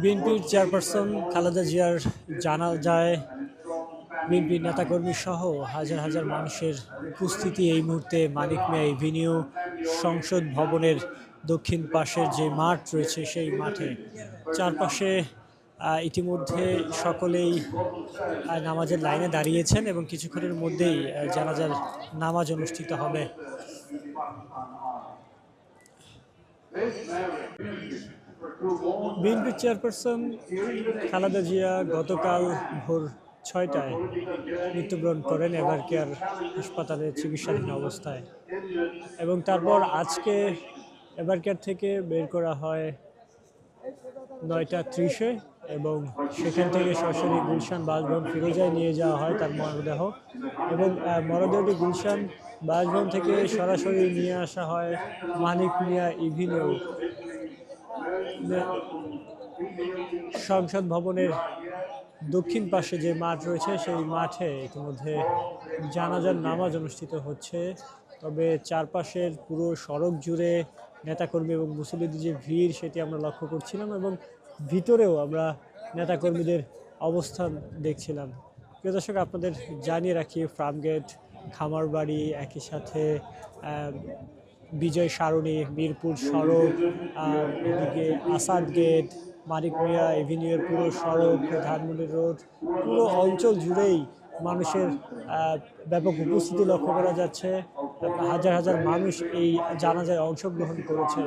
বিএনপির চেয়ারপারসন খালেদা জিয়ার জানা যায় বিএনপির নেতাকর্মী সহ হাজার হাজার মানুষের উপস্থিতি এই মুহূর্তে মানিক মিয়া এভিনিউ সংসদ ভবনের দক্ষিণ পাশের যে মাঠ রয়েছে সেই মাঠে। চারপাশে ইতিমধ্যে সকলেই নামাজের লাইনে দাঁড়িয়েছেন এবং কিছুক্ষণের মধ্যেই জানাজার নামাজ অনুষ্ঠিত হবে। বিএনপির চেয়ারপারসন খালেদা জিয়া গতকাল ভোর ছয়টায় মৃত্যুবরণ করেন এবার কেয়ার হাসপাতালে চিকিৎসাধীন অবস্থায়। এবং তারপর আজকে এবার কেয়ার থেকে বের করা হয় নয়টা ত্রিশে এবং সেখান থেকে সরাসরি গুলশান বাসভবন ফিরোজায় নিয়ে যাওয়া হয় তার মরদেহ এবং মরদেহটি গুলশান বাসভবন থেকে সরাসরি নিয়ে আসা হয় মানিক মিয়া ইভিনিউ সংসদ ভবনের দক্ষিণ পাশে যে মাঠ রয়েছে, সেই মাঠে ইতিমধ্যে জানাজার নামাজ অনুষ্ঠিত হচ্ছে। তবে চারপাশের পুরো সড়ক জুড়ে নেতাকর্মী এবং মুসলিমদের যে ভিড়, সেটি আমরা লক্ষ্য করছিলাম এবং ভিতরেও আমরা নেতাকর্মীদের অবস্থান দেখছিলাম। প্রিয় দর্শক, আপনাদের জানিয়ে রাখি, ফার্মগেট, খামারবাড়ি একই সাথে বিজয় সারণী, মিরপুর সড়ক এদিকে আসাদ গেট, মানিক মিয়া এভিনিউয়ের পুরো সড়ক, ধানমন্ডি রোড, পুরো অঞ্চল জুড়েই মানুষের ব্যাপক উপস্থিতি লক্ষ্য করা যাচ্ছে হাজার হাজার মানুষ এই জানাজায় অংশগ্রহণ করেছে.